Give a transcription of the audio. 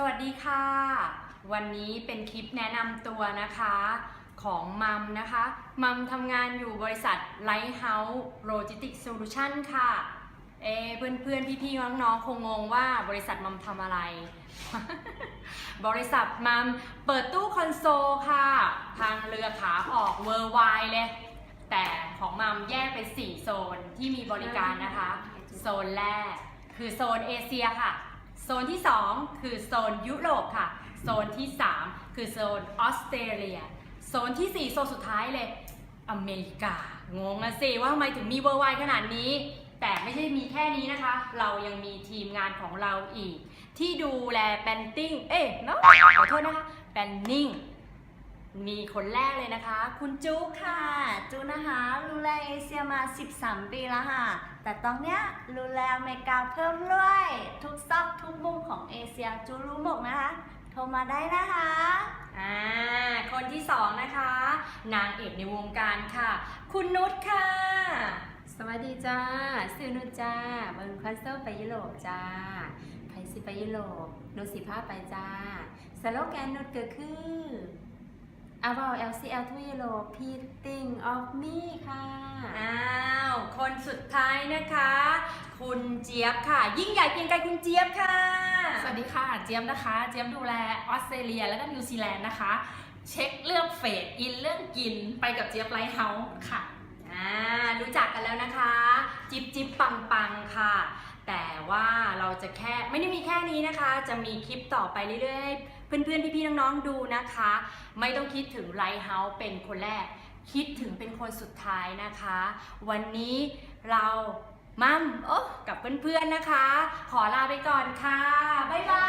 สวัสดีค่ะ วันนี้เป็นคลิปแนะนำตัวนะคะของมัมนะคะ มัมทำงานอยู่บริษัท Lighthouse Logistics Solution ค่ะ เอะเพื่อนๆพี่ๆน้องๆ คงงงว่าบริษัทมัมทำอะไร บริษัทมัมเปิดตู้คอนโซลค่ะ ทางเรือขาออกเวอร์ไวเลย แต่ของมัมแยกเป็น 4 โซนที่มีบริการนะคะ โซนแรกคือโซนเอเชียค่ะ โซนที่ 2 คือโซนยุโรปค่ะ โซนที่ 3 คือโซนออสเตรเลีย โซนที่ 4 โซนสุดท้ายเลย อเมริกา งงอะสิว่าทำไมถึงมีเวอร์ไวขนาดนี้ แต่ไม่ใช่มีแค่นี้นะคะ เรายังมีทีมงานของเราอีก ที่ดูแลแบนติ้ง เอ๊ะเนาะขอโทษนะคะแบนนิ่ง มีคนแรกเลยนะคะ คุณจุ๊กค่ะค่ะจูนะคะดูแลเอเชียมา 13 ปีแล้วค่ะ แต่ตอนเนี้ยดูแลอเมริกาเพิ่มด้วยทุกซอกทุกมุมของเอเชียจูรู้หมดนะคะ โทรมาได้นะคะอ่าคนที่สองนะคะ นางเอกในวงการค่ะ คุณนุชค่ะ สวัสดีจ้าซิวนุชจ้าเบิร์คอนเซิลไปยุโรปจ้าใครสิไปยุโรปนุชสิพาไปจ้าสโลแกนนุชก็คือ อาวา LCL ทุยุโรป Pitting of me ค่ะ อ้าว คนสุดท้ายนะคะ คุณเจี๊ยบค่ะ ยิ่งใหญ่เพียงไกลคุณเจี๊ยบค่ะ สวัสดีค่ะ เจี๊ยบนะคะ เจี๊ยบดูแลออสเตรเลียแล้วก็นิวซีแลนด์นะคะ เช็คเรื่องเฟดอินเรื่องกินไปกับเจี๊ยบไลท์เฮาส์ค่ะ อ่า รู้จักกันแล้วนะคะ จิบจิบปังปังค่ะ แต่ว่าเราจะแค่ไม่ได้มีแค่นี้นะคะ จะมีคลิปต่อไปเรื่อยๆ เพื่อนๆ พี่ๆ น้องๆ ดูนะคะ ไม่ต้องคิดถึงไลท์เฮาส์เป็นคนแรก คิดถึงเป็นคนสุดท้ายนะคะ วันนี้เรามั่มโอ้กับเพื่อนๆ นะคะ ขอลาไปก่อนค่ะ บ๊ายบาย